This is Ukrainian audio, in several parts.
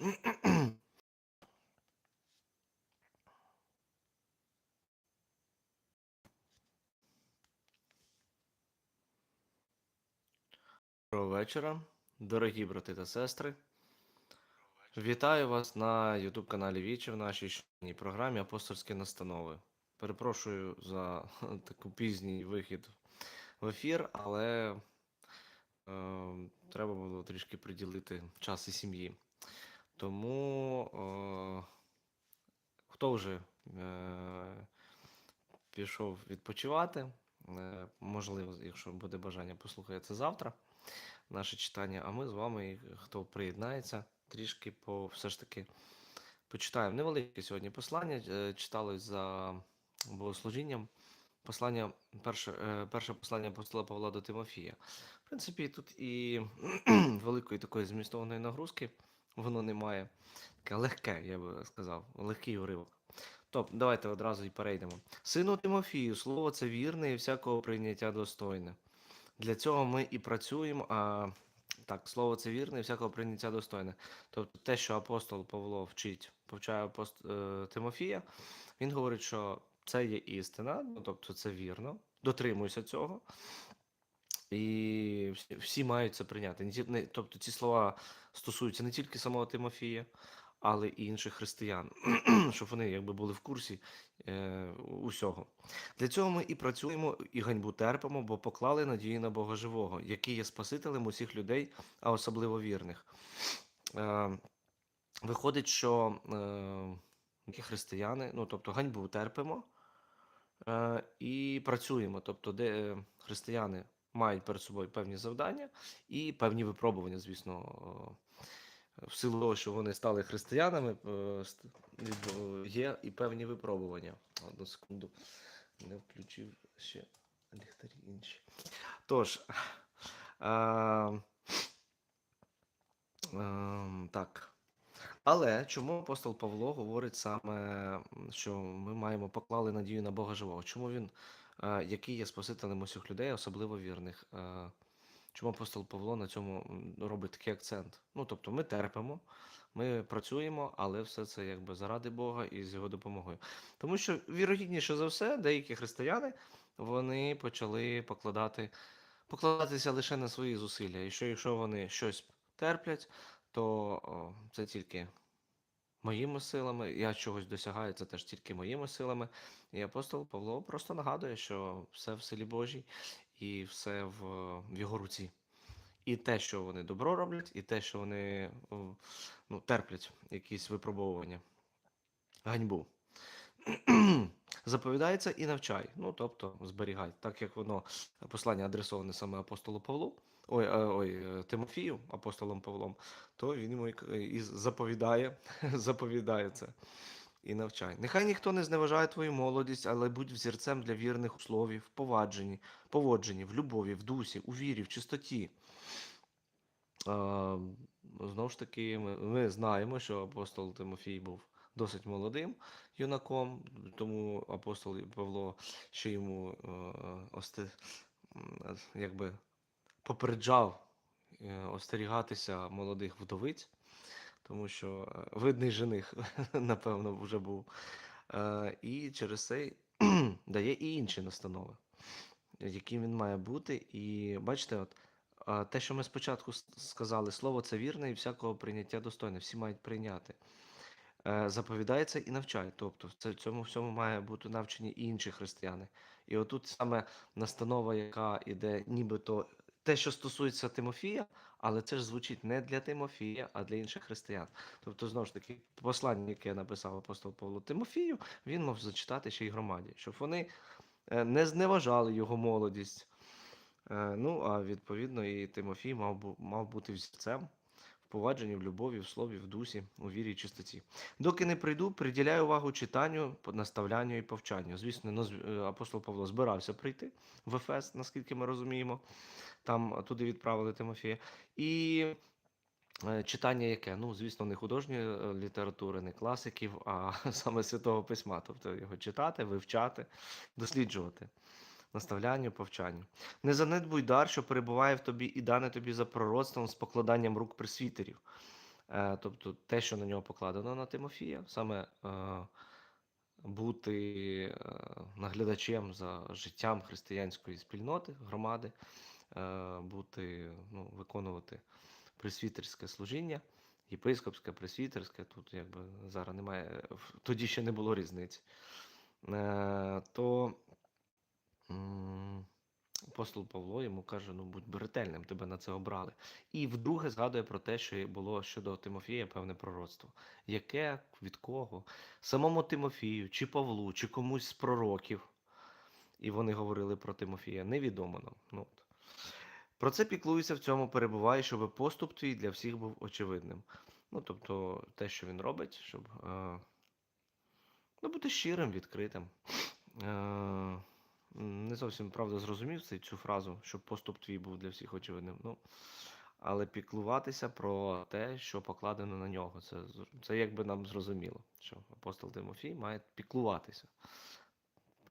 Доброго вечора, дорогі брати та сестри. Вітаю вас на YouTube каналі Вічі в нашій щоденній програмі Апостольські настанови. Перепрошую за таку пізній вихід в ефір, але е, треба було трішки приділити час і сім'ї. Тому е, хто вже е, пішов відпочивати, е, можливо, якщо буде бажання, послухає це завтра наше читання. А ми з вами, хто приєднається, трішки по все ж таки почитаємо. Невелике сьогодні послання. е, Читалось за богослужінням. Послання, перше, е, перше послання апостола Павла до Тимофія. В принципі, тут і великої такої змістованої нагрузки воно немає. Таке легке, я би сказав, легкий уривок. Тобто, давайте одразу і перейдемо. Сину Тимофію, слово це вірне і всякого прийняття достойне. Для цього ми і працюємо. А, так, слово це вірне і всякого прийняття достойне. Тобто те, що апостол Павло вчить, повчає апост... е, Тимофія, він говорить, що це є істина, ну, тобто це вірно, дотримуйся цього. І всі, всі мають це прийняти. Не, не, тобто ці слова стосуються не тільки самого Тимофія, але і інших християн, щоб вони якби були в курсі е, усього. Для цього ми і працюємо, і ганьбу терпимо, бо поклали надію на Бога живого, який є Спасителем усіх людей, а особливо вірних. Е, виходить, що е, християни, ну тобто ганьбу терпимо е, і працюємо. Тобто, де е, християни мають перед собою певні завдання і певні випробування, звісно. е, в силу того, що вони стали християнами, е, є і певні випробування. Одну секунду, не включив ще ліхтарі інші. Тож, е, е, так. Але чому апостол Павло говорить саме, що ми маємо поклали надію на Бога живого? Чому він, який є Спасителем усіх людей, особливо вірних? Е, Чому апостол Павло на цьому робить такий акцент? Ну, тобто, ми терпимо, ми працюємо, але все це якби заради Бога і з його допомогою. Тому що, вірогідніше за все, деякі християни вони почали покладати, покладатися лише на свої зусилля. І що якщо вони щось терплять, то о, це тільки моїми силами. Я чогось досягаю, це теж тільки моїми силами. І апостол Павло просто нагадує, що все в силі Божій і все в, в його руці. І те, що вони добро роблять, і те, що вони ну, терплять якісь випробовування, ганьбу. Заповідається і навчай, ну тобто зберігай, так як воно послання адресоване саме апостолу Павлу, ой, е, ой, е, Тимофію, апостолом Павлом, то він йому і заповідає, заповідає це і навчай. Нехай ніхто не зневажає твою молодість, але будь взірцем для вірних у слові, в повадженні, поводженні, в любові, в дусі, у вірі, в чистоті. Знову ж таки, ми, ми знаємо, що апостол Тимофій був досить молодим юнаком, тому апостол Павло ще йому е, осте, м, якби попереджав е, остерігатися молодих вдовиць, тому що е, видний жених, напевно, вже був. Е, і через це дає і інші настанови, яким він має бути. І бачите, от те, що ми спочатку сказали, слово це вірне і всякого прийняття достойне, всі мають прийняти. Заповідається і навчає. Тобто в цьому всьому має бути навчені і інші християни. І отут саме настанова, яка іде, нібито те, що стосується Тимофія, але це ж звучить не для Тимофія, а для інших християн. Тобто, знову ж таки, послання, яке написав апостол Павло Тимофію, він мав зачитати ще й громаді, щоб вони е, не зневажали його молодість. Е, Ну, а відповідно, і Тимофій мав, мав бути взірцем повадженні, в любові, в слові, в дусі, у вірі і чистоті. Доки не прийду, приділяю увагу читанню, наставлянню і повчанню. Звісно, е, апостол Павло збирався прийти в Ефес, наскільки ми розуміємо. Там е, туди відправили Тимофія. І е, читання яке? Ну, звісно, не художньої літератури, не класиків, а саме Святого Письма. Тобто його читати, вивчати, досліджувати наставлянню, повчанню. Не занедбуй дар, що перебуває в тобі, і дане тобі за пророцтвом з покладанням рук пресвітерів. Е, тобто те, що на нього покладено на Тимофія, саме е, бути е, наглядачем за життям християнської спільноти, громади, бути, ну, виконувати пресвітерське служіння, єпископське, пресвітерське, тут якби зараз немає, тоді ще не було різниці. То апостол Павло йому каже: ну будь ретельним, тебе на це обрали. І вдруге згадує про те, що було щодо Тимофія певне пророцтво. Яке від кого? Самому Тимофію, чи Павлу, чи комусь з пророків. І вони говорили про Тимофія. Невідомо нам. Ну. Про це піклуюся в цьому перебуває, щоб поступ твій для всіх був очевидним. Ну, тобто, те, що він робить, щоб е, ну, бути щирим, відкритим. Е, не зовсім правда зрозумів цю фразу, щоб поступ твій був для всіх очевидним. Ну, але піклуватися про те, що покладено на нього. Це, це якби нам зрозуміло, що апостол Тимофій має піклуватися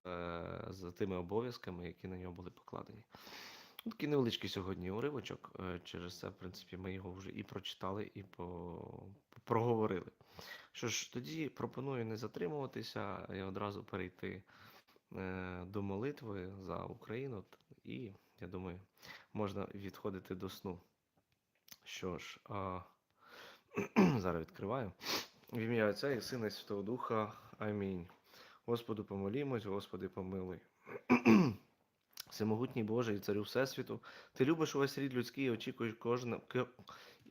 е, за тими обов'язками, які на нього були покладені. Ну, Такий невеличкий сьогодні уривочок. е, Через це, в принципі, ми його вже і прочитали, і по... проговорили. Що ж, тоді пропоную не затримуватися і одразу перейти до молитви за Україну. І, я думаю, можна відходити до сну. Що ж, а... зараз відкриваю. В ім'я Отця і Сина і Святого Духа. Амінь. Господу помолімось, Господи, помилуй. Всемогутній Боже і царю Всесвіту, ти любиш увесь рід людський і очікуєш кожним к-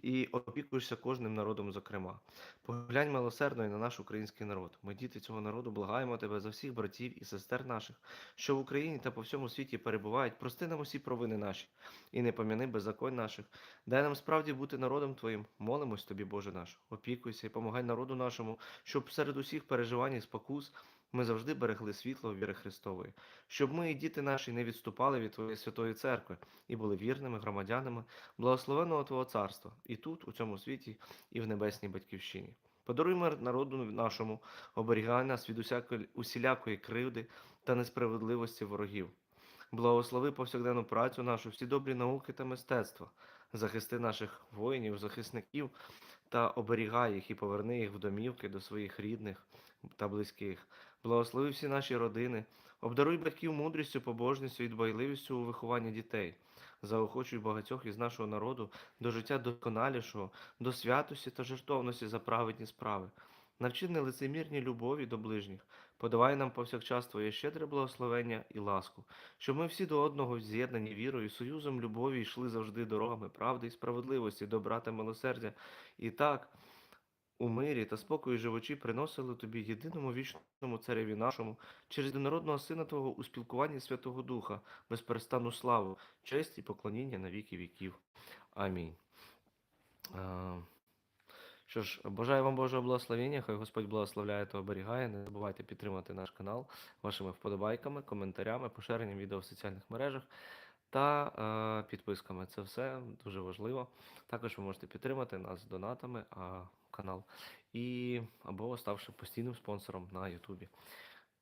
і опікуєшся кожним народом, зокрема. Поглянь милосердно і на наш український народ. Ми, діти цього народу, благаємо тебе за всіх братів і сестер наших, що в Україні та по всьому світі перебувають. Прости нам усі провини наші, і не пом'яни беззаконь наших. Дай нам справді бути народом Твоїм. Молимось тобі, Боже наш. Опікуйся і помагай народу нашому, щоб серед усіх переживань і спокус ми завжди берегли світло віри Христової щоб ми і діти наші не відступали від Твоєї святої церкви і були вірними громадянами благословеного Твого царства і тут, у цьому світі, і в небесній батьківщині. Подаруй мир народу нашому, оберігай нас від усякої, усілякої кривди та несправедливості ворогів. Благослови повсякденну працю нашу, всі добрі науки та мистецтва, захисти наших воїнів, захисників та оберігай їх і поверни їх в домівки до своїх рідних та близьких. Благослови всі наші родини, Обдаруй батьків мудрістю, побожністю і дбайливістю у вихованні дітей. Заохочуй багатьох із нашого народу до життя досконалішого, до святості та жертовності за праведні справи. Навчи нелицемірній любові до ближніх, подавай нам повсякчас Твоє щедре благословення і ласку, щоб ми всі до одного з'єднані вірою, союзом любові йшли завжди дорогами правди і справедливості, добра та милосердя. І так, у мирі та спокої живучі приносили тобі єдиному вічному цареві нашому, через єдинородного Сина Твого у спілкуванні Святого Духа, безперестанну славу, честь і поклоніння на віки віків. Амінь. Що ж, бажаю вам Божого благословення, хай Господь благословляє та оберігає. Не забувайте підтримати наш канал вашими вподобайками, коментарями, поширенням відео в соціальних мережах та е, підписками. Це все дуже важливо. Також ви можете підтримати нас донатами, а канал, і або ставши постійним спонсором на Ютубі.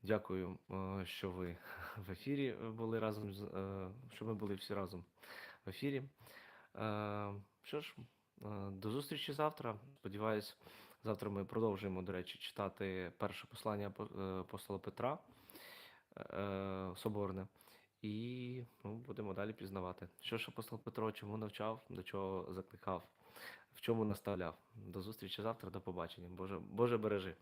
Дякую, е, що ви в ефірі були разом е, що ми були всі разом в ефірі. Е, Що ж, е, до зустрічі завтра. Сподіваюсь, завтра ми продовжуємо, до речі, читати перше послання е, апостола Петра е, Соборне. І ну, будемо далі пізнавати. Що ж апостол Петро чому навчав, до чого закликав, в чому наставляв. До зустрічі завтра, до побачення. Боже, Боже бережи.